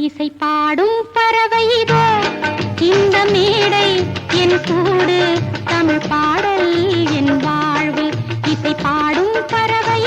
இசை பாடும் பறவை இந்த மேடை என் கூடு. தமிழ் பாடல் என் வாழ்வு இசை பாடும் பறவை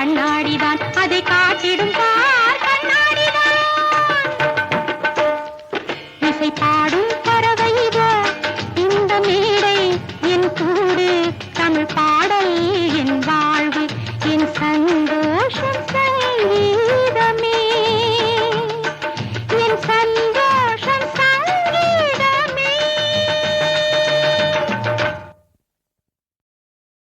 கண்ணாடிதான். அதை காட்டிடும் பார் கண்ணாடிதான். இசை